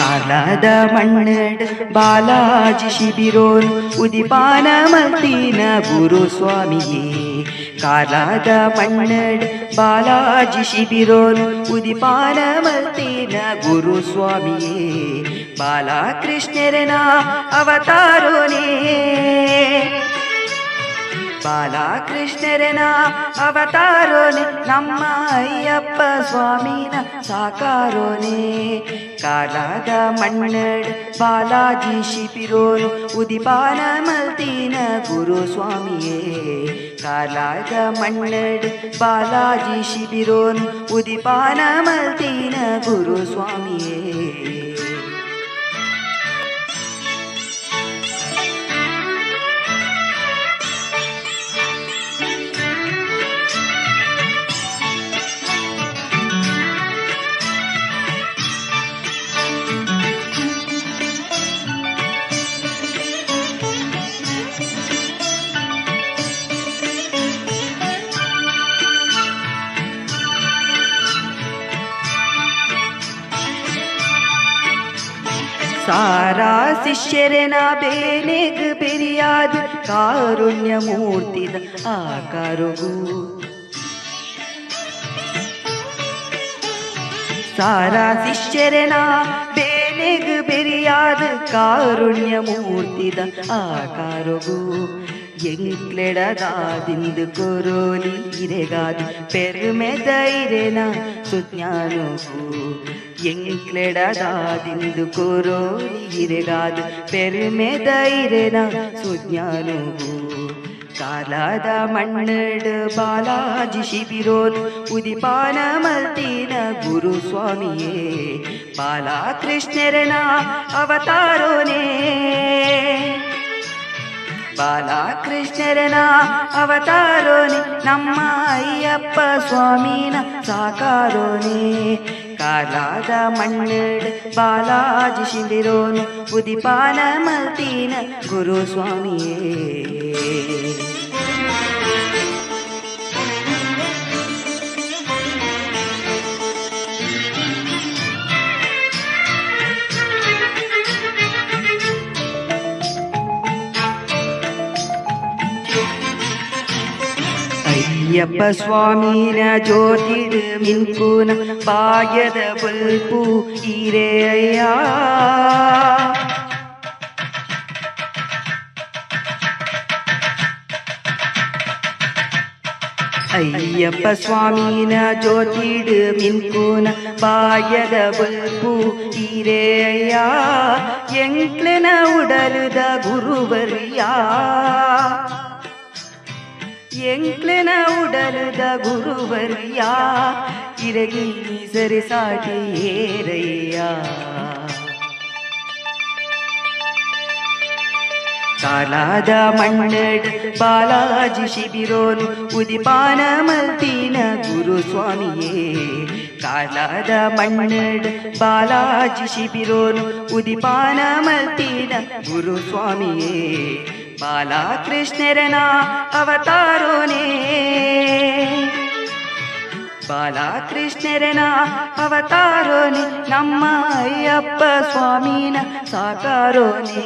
ಕಾಲಾದ ಮಣ್ಣಡ್ ಬಾಲಾಜಿ ಶಿಬಿರೋನ್ ಉದಿಪಾನ ಮತ್ತಿನ ಗುರು ಸ್ವಾಮಿಯೇ ಕಾಲಾದ ಮಣ್ಣಡ್ ಬಾಲಾಜಿ ಶಿಬಿರೋನ್ ಉದಿಪಾನ ಮತ್ತಿನ ಗುರು ಸ್ವಾಮಿಯೇ ಬಾಲಕೃಷ್ಣರನ ಅವತಾರೋನೇ ಬಾಲಕೃಷ್ಣರನ ಅವತಾರೋನೆ ನಮ್ಮ ಅಯ್ಯಪ್ಪ ಸ್ವಾಮಿನ ಸಾಕಾರೋನೆ ಕಾಲದ ಮಣ್ಣಡ್ ಬಾಲಾಜಿ ಶಿಬಿರೋನು ಉದಿಪಾನ ಮಲ್ತಿನ ಗುರು ಸ್ವಾಮಿಯೇ ಕಾಲದ ಮಣ್ಣಡ್ ಬಾಲಾಜಿ ಶಿಬಿರೋನು ಉದಿಪಾನ ಮಲ್ತಿನ ಗುರು ಸ್ವಾಮಿಯೇ ಸಾರಾ ಶಿಷ್ಯರೆನ ಬೇನೆಗ್ ಬೆರಿಯಾದ ಕಾರುಣ್ಯ ಮೂರ್ತಿದ ಆಕಾರವು ಸಾರಾ ಶಿಷ್ಯರೆನ ಬೇನೆಗ್ ಬೆರಿಯಾದ ಕಾರುಣ್ಯ ಮೂರ್ತಿದ ಆಕಾರವು ಎಂಗ್ಲೆಡಗಾದಿಂದು ಕೊರೋಲಿ ಇರೆಗಾದು ಪೆರುಮೆ ಧೈರ್ಯನ ಸುಜ್ಞಾನವು ಎಂಗ್ಲೆಡಗಾದಿಂದು ಕೊರೋಲಿ ಇರೆಗಾದು ಪೆರುಮೆ ಧೈರ್ಯನ ಸುಜ್ಞಾನವು കാലാത മണ്ണട് ബാലാജി ശിബിരോൻ ഉദിപാനമർത്തിന ഗുരുസ്വാമിയേ ബാലാകൃഷ്ണരന അവതാരോനേ ಬಾಲಕೃಷ್ಣರನ ಅವತಾರೋನೆ ನಮ್ಮ ಅಯ್ಯಪ್ಪ ಸ್ವಾಮಿನ ಸಾಕಾರೋನೆ ಕಾಲಾದ ಮಣ್ಣಡ್ ಬಾಲಾಜಿ ಶಿಂದಿರೋನು ಉದಿಪಾನ ಮಲ್ತೀನ ಗುರು ಸ್ವಾಮಿಯೇ അയ്യപ്പ സ്വാമീന ജ്യോതിർ മിൻപുന പായത പുൽപൂ ഇരയ അയ്യപ്പ സ്വാമീന ജ്യോതിട് മിൻകൂന പായത പുൽപൂ ഇരയ എങ്കിലുടലുത ಉಡಲಿದ ಎಂಕ್ಲೆನ ಉಡಲದ ಗುರುವರಿಯ ಇರಗಿ ಸರಿಸಾಟಿ ಏರಯ್ಯ ಕಾಲಾದ ಮಣ್ಣಡ್ ಬಾಲಾಜಿ ಶಿಬಿರೋನು ಉದಿಪಾನ ಮಲ್ತಿನ ಗುರುಸ್ವಾಮಿಯೇ ಕಾಲಾದ ಮಣ್ಣಡ್ ಬಾಲಾಜಿ ಶಿಬಿರೋನು ಉದಿಪಾನ ಮಲ್ತಿನ ಗುರುಸ್ವಾಮಿಯೇ ബാലാകൃഷ്ണരനാ അവതാരോനേ ಬಾಲಕೃಷ್ಣರನ ಅವತಾರೋನೆ ನಮ್ಮ ಅಯ್ಯಪ್ಪ ಸ್ವಾಮಿನ ಸಾಕಾರೋನೆ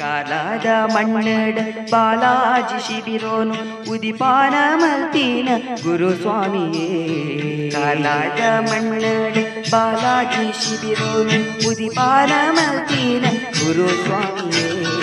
ಕಾಲಾದ ಮಣ್ಣಡ ಬಾಲಾಜಿ ಶಿಬಿರೋನು ಉದಿಪಾನ ಮಲ್ತಿನ ಗುರು ಸ್ವಾಮಿಯೇ ಕಾಲಾದ ಮಣ್ಣಡ ಬಾಲಾಜಿ ಶಿಬಿರೋನು ಉದಿಪಾನ ಮಲ್ತಿನ ಗುರು ಸ್ವಾಮಿಯೇ